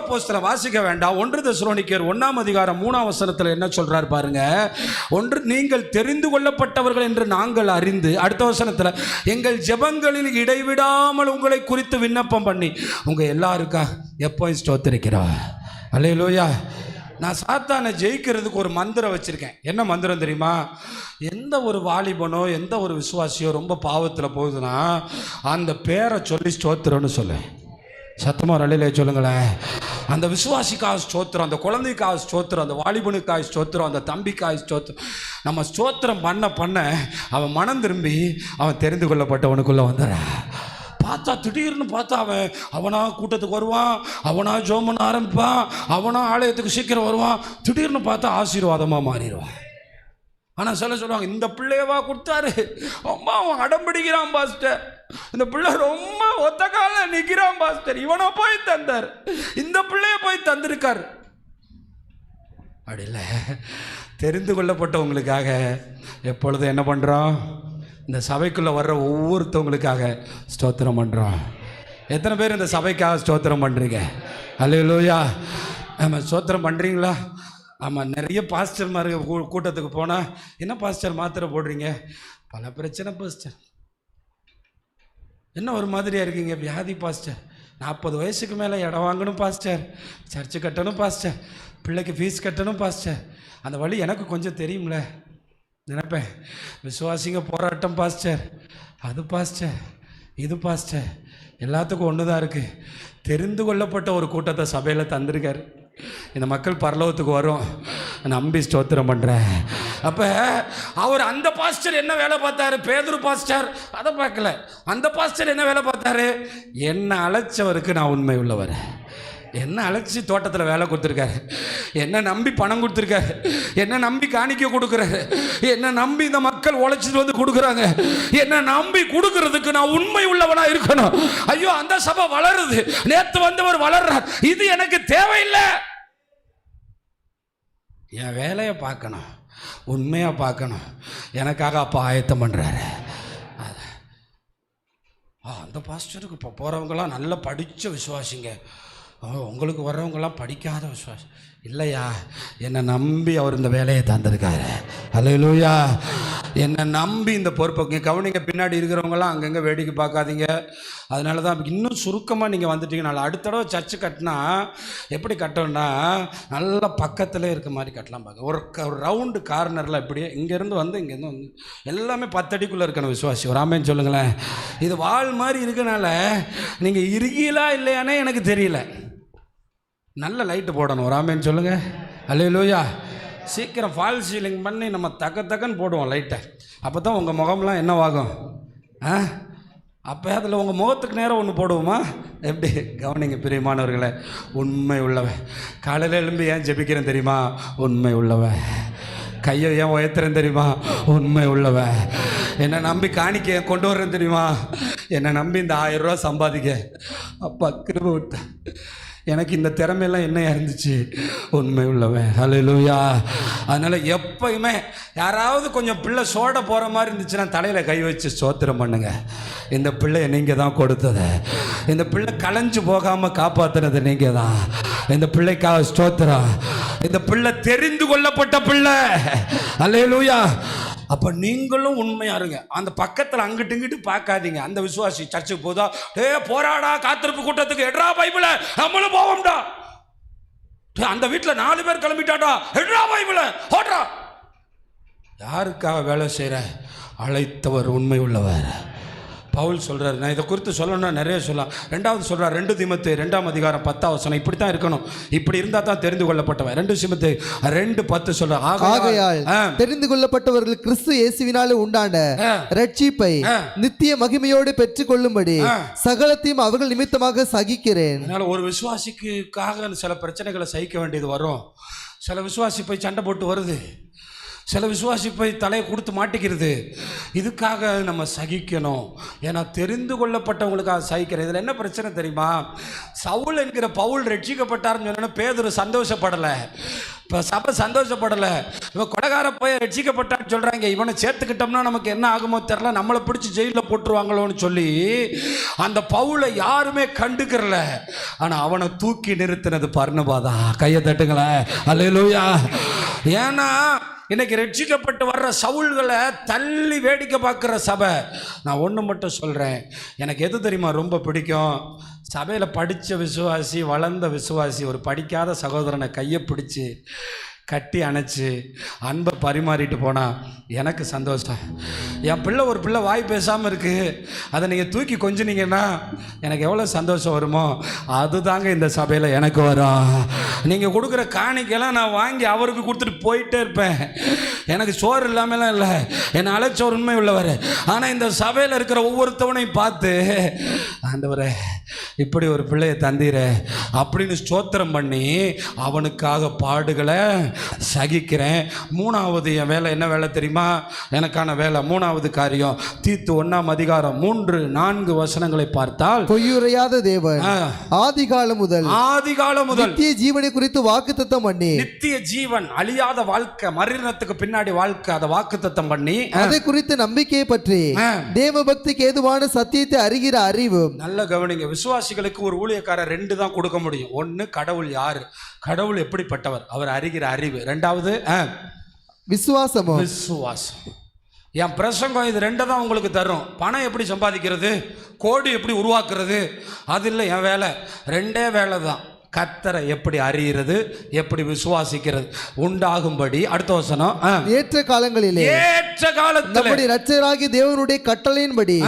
போஸ்டரை வாசிக்க வேண்டாம். ஒன்று தசுரோனிக்கர் ஒன்னாம் அதிகாரம் மூணாம் வசனத்தில் என்ன சொல்றார் பாருங்க? ஒன்று நீங்கள் தெரிந்து கொள்ளப்பட்டவர்கள் என்று நாங்கள் அறிந்து அடுத்த வசனத்தில் எங்கள் ஜெபங்களில் இடைவிடாமல் உங்களை குறித்து விண்ணப்பம் பண்ணி உங்க எல்லாருக்கா எப்போ ஸ்தோத்திரிக்கிறோம் அல்லேலூயா. நான் சாத்தானை ஜெயிக்கிறதுக்கு ஒரு மந்திரம் வச்சுருக்கேன். என்ன மந்திரம் தெரியுமா? எந்த ஒரு வாலிபனோ எந்த ஒரு விசுவாசியோ ரொம்ப பாவத்தில் போகுதுன்னா அந்த பேரை சொல்லி ஸ்தோத்திரம்னு சொல்லு. சத்தமாக ஒரு அலையிலே சொல்லுங்களேன். அந்த விசுவாசிக்காக ஸ்தோத்திரம் அந்த குழந்தைக்காக ஸ்தோத்திரம் அந்த வாலிபனுக்காக ஸ்தோத்திரம் அந்த தம்பிக்காக ஸ்தோத்திரம். நம்ம ஸ்தோத்திரம் பண்ண பண்ண அவன் மனம் திரும்பி அவன் தெரிந்து கொள்ளப்பட்டவனுக்குள்ளே வந்துடுறான் பார்த்தா திடீர்னு பார்த்தா அவன் அவனா கூட்டத்துக்கு வருவான் அவனா ஜோம் பண்ண ஆரம்பிப்பான் அவனா ஆலயத்துக்கு சீக்கிரம் வருவான். திடீர்னு பார்த்தா ஆசீர்வாதமாக மாறிடுவான். ஆனால் சில சொல்லுவாங்க இந்த பிள்ளையவா கொடுத்தாரு. அம்மா அவன் அடம் பிடிக்கிறான் பாஸ்டர். இந்த பிள்ளை ரொம்ப ஒத்த காலில் நிற்கிறான் பாஸ்டர். இவனை போய் தந்தார். இந்த பிள்ளைய போய் தந்திருக்கார். அப்படி இல்லை தெரிந்து கொள்ளப்பட்டவங்களுக்காக எப்பொழுதும் என்ன பண்ணுறோம் இந்த சபைக்குள்ளே வர்ற ஒவ்வொருத்தவங்களுக்காக ஸ்தோத்திரம் பண்ணுறோம் எத்தனை பேர் இந்த சபைக்காக ஸ்தோத்திரம் பண்ணுறீங்க அல்லையா ஆமாம் ஸ்தோத்திரம் பண்ணுறீங்களா ஆமாம் நிறைய பாஸ்டர் கூ கூட்டத்துக்கு போனால் என்ன பாஸ்டர் மாத்திரை போடுறீங்க? பல பிரச்சனை பாஸ்டர். என்ன ஒரு மாதிரியாக இருக்கீங்க? வியாதி பாஸ்டர். நாற்பது வயசுக்கு மேலே இடம் வாங்கணும் பாஸ்டர். சர்ச்சு கட்டணும் பாஸ்டர். பிள்ளைக்கு ஃபீஸ் கட்டணும் பாஸ்டர். அந்த வழி எனக்கு கொஞ்சம் தெரியும்ல. நினைப்பேன். விசுவாசிங்க போராட்டம் பாஸ்டர். அது பாஸ்டர். இது பாஸ்டர். எல்லாத்துக்கும் ஒன்று தான் இருக்குது தெரிந்து கொள்ளப்பட்ட ஒரு கூட்டத்தை சபையில் தந்திருக்காரு. இந்த மக்கள் பரலோகத்துக்கு வரும் நம்பி ஸ்தோத்திரம் பண்ணுறேன் அப்போ அவர் அந்த பாஸ்டர் என்ன வேலை பார்த்தாரு? பேதுரு பாஸ்டர் அதை பார்க்கல. அந்த பாஸ்டர் என்ன வேலை பார்த்தாரு? என்ன அழைச்சவருக்கு நான் உண்மை உள்ளவர். என்ன அழைச்சி தோட்டத்தில் வேலை கொடுத்துருக்காரு? என்ன நம்பி பணம் கொடுத்துருக்காரு? என்ன நம்பி காணிக்க கொடுக்குறாரு? என்ன நம்பி இந்த மக்கள் உழைச்சிட்டு வந்து கொடுக்குறாங்க? என்ன நம்பி கொடுக்கறதுக்கு நான் உண்மை உள்ளவனாக இருக்கணும்? ஐயோ அந்த சபை வளருது. நேற்று வந்தவர் வளர்றார். இது எனக்கு தேவையில்லை. என் வேலையை பார்க்கணும். உண்மையாக பார்க்கணும். எனக்காக அப்பா ஆயத்தம் பண்ணுறாரு ஆ அந்த பாஸ்டருக்கு இப்போ போகிறவங்களாம் நல்லா படித்த விசுவாசிங்க. உங்களுக்கு வர்றவங்களாம் படிக்காத விசுவாசி இல்லையா? என்னை நம்பி அவர் இந்த வேலையை தந்திருக்காரு. அல்லையிலூயா என்னை நம்பி இந்த பொறுப்பை இங்கே கவனிங்க பின்னாடி இருக்கிறவங்களாம் அங்கங்கே வேடிக்கை பார்க்காதீங்க. அதனால தான் இன்னும் சுருக்கமாக நீங்கள் வந்துட்டீங்க. நல்லா அடுத்த தடவை சர்ச்சு கட்டினா எப்படி கட்டோம்னா நல்லா பக்கத்தில் இருக்க மாதிரி கட்டலாம் பார்க்க ஒரு க- ஒரு ரவுண்டு கார்னரில் இப்படியே இங்கேருந்து வந்து இங்கேருந்து வந்து எல்லாமே பத்தடிக்குள்ளே இருக்கணும் விசுவாசி. ஒரு ஆமேன்னு சொல்லுங்களேன். இது வாழ் மாதிரி இருக்கனால நீங்கள் இருக்கீங்களா இல்லையானே எனக்கு தெரியல. நல்ல லைட்டு போடணும். ஒரு ஆமேன்னு சொல்லுங்கள் அல்லையிலோயா சீக்கிரம் ஃபால் சீலிங் பண்ணி நம்ம தக்க தக்கன்னு போடுவோம் லைட்டை அப்போ தான் உங்கள் முகம்லாம் என்னவாகும்? ஆ? அப்போ அதில் உங்கள் முகத்துக்கு நேரம் ஒன்று போடுவோமா? எப்படி? கவனிங்க பிரியமானவர்களே உண்மை உள்ளவன். காலையில் எழும்பி ஏன் ஜெபிக்கிறேன் தெரியுமா? உண்மை உள்ளவன். கையை ஏன் உயர்த்துறேன் தெரியுமா? உண்மை உள்ளவன். என்னை நம்பி காணிக்க கொண்டு வர்றேன் தெரியுமா? என்னை நம்பி இந்த ஆயிரம் ரூபா சம்பாதிக்க. அப்பா கிருப விட்டேன் எனக்கு இந்த திறமையெல்லாம் என்ன இருந்துச்சு? உண்மை உள்ளவன். ஹalleluya அதனால் எப்பயுமே யாராவது கொஞ்சம் பிள்ளை சோட போகிற மாதிரி இருந்துச்சுன்னா தலையில் கை வச்சு சோத்திரம் பண்ணுங்க. இந்த பிள்ளையை நீங்கள் தான் கொடுத்தது. இந்த பிள்ளை களைஞ்சு போகாமல் காப்பாற்றுனது நீங்கள் தான். இந்த பிள்ளைக்காக ஸ்தோத்திரம். இந்த பிள்ளை தெரிந்து கொள்ளப்பட்ட பிள்ளை. அல்லையா அப்போ நீங்களும் உண்மையாக இருங்க. அந்த பக்கத்தில் அங்கிட்டு இங்கிட்டு பார்க்காதீங்க. அந்த விசுவாசி சர்ச்சுக்கு போதா டே போராடா காத்திருப்பு கூட்டத்துக்கு. எட்ரா பைபிள. நம்மளும் போவோம்டா. அந்த வீட்டில் நாலு பேர் கிளம்பிட்டாடா. எட்ரா பைபிள. ஓட்றா. யாருக்காக வேலை செய்கிற அழைத்தவர் உண்மை உள்ளவர். பவுல் சொல்றாரு. நான் இதை குறித்து சொல்லணும்னா நிறைய சொல்லலாம். ரெண்டாவது சொல்றார் ரெண்டு திமத்து ரெண்டாம் அதிகாரம் பத்தாம் வசனம். இப்படி தான் இருக்கணும். இப்படி இருந்தால் தான் தெரிந்து கொள்ளப்பட்டவன் ரெண்டு சிமத்து ரெண்டு பத்து சொல்ற ஆகையால் தெரிந்து கொள்ளப்பட்டவர்கள் கிறிஸ்து இயேசுவினாலே உண்டான. ரட்சிப்பை. நித்திய மகிமையோடு பெற்றுக்கொள்ளும்படி. சகலத்தையும் அவர்கள் நிமித்தமாக சகிக்கிறேன். அதனால ஒரு விசுவாசிக்காக சில பிரச்சனைகளை சகிக்க வேண்டியது வரும். சில விசுவாசி போய் சண்டை போட்டு வருது. சில விசுவாசி போய் தலையை கொடுத்து மாட்டிக்கிறது இதுக்காக நம்ம சகிக்கணும். ஏன்னா தெரிந்து கொள்ளப்பட்டவங்களுக்காக சகிக்கிறேன். இதில் என்ன பிரச்சனை தெரியுமா? சவுல் என்கிற பவுல் ரட்சிக்கப்பட்டார்னு சொன்னோன்னா பேதர் சந்தோஷப்படலை. இப்போ சபை சந்தோஷப்படலை. இவன் கொடகார போய் ரட்சிக்கப்பட்டான்னு சொல்கிறாங்க இவனை சேர்த்துக்கிட்டோம்னா நமக்கு என்ன ஆகுமோ தெரில நம்மளை பிடிச்சி ஜெயிலில் போட்டுருவாங்களோன்னு சொல்லி அந்த பவுலை யாருமே கண்டுக்கிறல. ஆனால் அவனை தூக்கி நிறுத்தினது பர்ணபாதா. கையை தட்டுங்களேன். அல்லையிலூயா ஏன்னா இன்னைக்கு ரட்சிக்கப்பட்டு வர்ற சவுல்களை தள்ளி வேடிக்கை பார்க்குற சபை. நான் ஒன்று மட்டும் சொல்கிறேன் எனக்கு எது தெரியுமா ரொம்ப பிடிக்கும்? சபையில் படித்த விசுவாசி வளர்ந்த விசுவாசி ஒரு படிக்காத சகோதரனை கையை பிடிச்சி கட்டி அணைச்சி அன்பை பரிமாறிட்டு போனால் எனக்கு சந்தோஷம். என் பிள்ளை ஒரு பிள்ளை வாய் பேசாமல் இருக்குது அதை நீங்கள் தூக்கி கொஞ்சினீங்கன்னா எனக்கு எவ்வளோ சந்தோஷம் வருமோ? அதுதாங்க இந்த சபையில் எனக்கு வரும். நீங்கள் கொடுக்குற காணிக்கெல்லாம் நான் வாங்கி அவருக்கு கொடுத்துட்டு போயிட்டே இருப்பேன். எனக்கு சோறு இல்லாமலாம் இல்லை. என்னை அழைச்ச ஒரு உண்மை உள்ளவர். ஆனால் இந்த சபையில் இருக்கிற ஒவ்வொருத்தவனையும் பார்த்து ஆண்டவரே இப்படி ஒரு பிள்ளையை தந்தீரே. அப்படின்னு ஸ்தோத்திரம் பண்ணி அவனுக்காக பாடுகளை சகிக்கிறேன். மூணாவது என் வேலை என்ன வேலை தெரியுமா? எனக்கான வேலை. மூணாவது காரியம் தீத்து ஒன்றாம் அதிகாரம் மூன்று நான்கு வசனங்களை பார்த்தால் பொய்யுரையாத தேவன் ஆதிகாலம் முதல் ஆதிகாலம் முதல். நித்திய ஜீவனை குறித்து வாக்குத்தத்தம் பண்ணி நித்திய ஜீவன் அழியாத வாழ்க்கை மரணத்துக்கு பின்னாடி வாழ்க்கை அதை வாக்குத்தத்தம் பண்ணி அதை குறித்து நம்பிக்கையை பற்றி. தேவ பக்திக்கு ஏதுவான சத்தியத்தை அறிகிற அறிவும் நல்ல கவனிங்க விசுவாசிகளுக்கு ஒரு ஊழியக்காரர் ரெண்டு தான் கொடுக்க முடியும். ஒன்று கடவுள் யார்? கடவுள் எப்படிப்பட்டவர்? அவர் அறிகிற அறிவு. ரெண்டாவது விசுவாசமும் விசுவாசம். என் பிரசங்கம் இது ரெண்டை தான் உங்களுக்கு தரும். பணம் எப்படி சம்பாதிக்கிறது? கோடி எப்படி உருவாக்குறது? அது இல்லை என் வேலை. ரெண்டே வேலை தான். கத்தரை எப்படி அறிகிறது எப்படி விசுவாசிக்கிறது. உண்டாகும்படி அடுத்த வசனம். ஏற்ற காலங்களிலே ஏற்ற காலத்தில். நம்முடைய இரட்சகராகிய தேவனுடைய கட்டளையின்படி.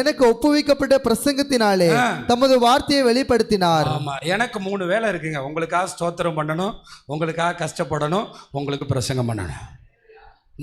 எனக்கு ஒப்புவிக்கப்பட்ட பிரசங்கத்தினாலே. தமது வார்த்தையை வெளிப்படுத்தினார். ஆமா எனக்கு மூணு வேலை இருக்குங்க. உங்களுக்காக ஸ்தோத்திரம் பண்ணணும் உங்களுக்காக கஷ்டப்படணும் உங்களுக்கு பிரசங்கம் பண்ணணும்.